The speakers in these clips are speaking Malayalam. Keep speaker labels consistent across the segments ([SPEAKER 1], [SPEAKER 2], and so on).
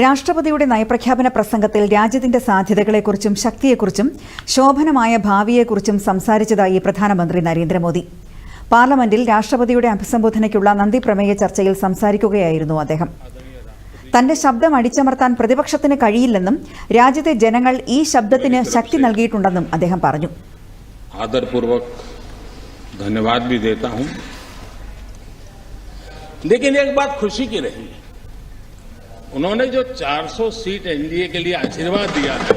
[SPEAKER 1] രാഷ്ട്രപതിയുടെ നയപ്രഖ്യാപന പ്രസംഗത്തിൽ രാജ്യത്തിന്റെ സാധ്യതകളെക്കുറിച്ചും ശക്തിയെക്കുറിച്ചും ശോഭനമായ ഭാവിയെക്കുറിച്ചും സംസാരിച്ചതായി പ്രധാനമന്ത്രി നരേന്ദ്രമോദി പാർലമെന്റിൽ രാഷ്ട്രപതിയുടെ അഭിസംബോധനയ്ക്കുള്ള നന്ദിപ്രമേയ ചർച്ചയിൽ സംസാരിക്കുകയായിരുന്നു അദ്ദേഹം തന്റെ ശബ്ദം അടിച്ചമർത്താൻ പ്രതിപക്ഷത്തിന് കഴിയില്ലെന്നും രാജ്യത്തെ ജനങ്ങൾ ഈ ശബ്ദത്തിന് ശക്തി നൽകിയിട്ടുണ്ടെന്നും അദ്ദേഹം പറഞ്ഞു
[SPEAKER 2] आदरपूर्वक धन्यवाद भी देता हूं लेकिन एक बात खुशी की रही उन्होंने जो 400 सीट एनडीए के लिए आशीर्वाद दिया है,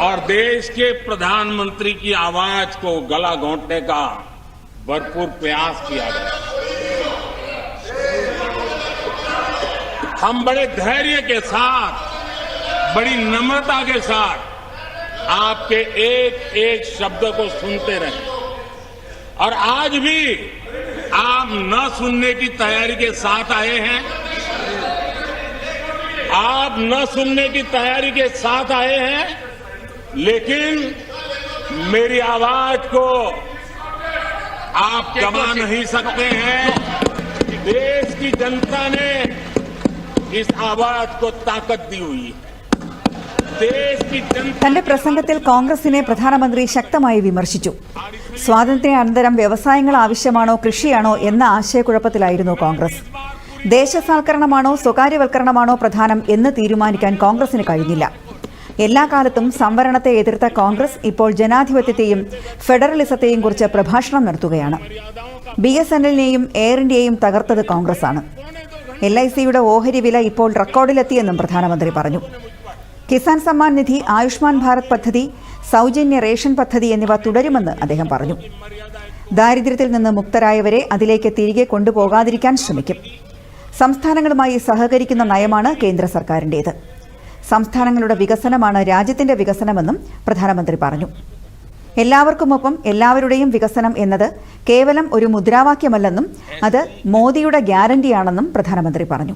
[SPEAKER 2] और देश के प्रधानमंत्री की आवाज़ को गला घोंटने का भरपूर प्रयास किया गया। हम बड़े धैर्य के साथ, बड़ी नम्रता के साथ आपके एक एक शब्द को सुनते रहे। और आज भी आप न सुनने की तैयारी के साथ आए हैं आप न सुनने की तैयारी के साथ आए हैं लेकिन मेरी आवाज को आप दबा नहीं सकते हैं देश की जनता ने इस आवाज को ताकत दी हुई है देश की जनता
[SPEAKER 1] തന്റെ പ്രസംഗത്തിൽ കോൺഗ്രസിനെ പ്രധാനമന്ത്രി ശക്തമായി വിമർശിച്ചു സ്വാതന്ത്ര്യാനന്തരം വ്യവസായങ്ങൾ ആവശ്യമാണോ കൃഷിയാണോ എന്ന ആശയക്കുഴപ്പത്തിലായിരുന്നു കോൺഗ്രസ്. ദേശസാൽക്കരണമാണോ സ്വകാര്യവൽക്കരണമാണോ പ്രധാനം എന്ന് തീരുമാനിക്കാൻ കോൺഗ്രസിന് കഴിഞ്ഞില്ല. എല്ലാ കാലത്തും സംവരണത്തെ എതിർത്ത കോൺഗ്രസ് ഇപ്പോൾ ജനാധിപത്യത്തെയും ഫെഡറലിസത്തെയും കുറിച്ച് പ്രഭാഷണം നടത്തുകയാണ്. ബി എസ് എൻ എയർ ഇന്ത്യയെയും തകർത്തത് കോൺഗ്രസാണ്. എൽ ഐ സിയുടെ ഓഹരി വില ഇപ്പോൾ റെക്കോർഡിലെത്തിയെന്നും പ്രധാനമന്ത്രി പറഞ്ഞു. കിസാൻ സമ്മാൻ നിധി ആയുഷ്മാൻ ഭാരത് പദ്ധതി സൗജന്യ റേഷൻ പദ്ധതി എന്നിവ തുടരുമെന്ന് അദ്ദേഹം പറഞ്ഞു. ദാരിദ്ര്യത്തിൽ നിന്ന് മുക്തരായവരെ അതിലേക്ക് തിരികെ കൊണ്ടുപോകാതിരിക്കാൻ ശ്രമിക്കും. സംസ്ഥാനങ്ങളുമായി സഹകരിക്കുന്ന നയമാണ് കേന്ദ്ര സർക്കാരിന്റേത് സംസ്ഥാനങ്ങളുടെ വികസനമാണ് രാജ്യത്തിന്റെ വികസനമെന്നും പ്രധാനമന്ത്രി പറഞ്ഞു. എല്ലാവർക്കുമൊപ്പം എല്ലാവരുടെയും വികസനം എന്നത് കേവലം ഒരു മുദ്രാവാക്യമല്ലെന്നും അത് മോദിയുടെ ഗ്യാരണ്ടിയാണെന്നും പ്രധാനമന്ത്രി പറഞ്ഞു.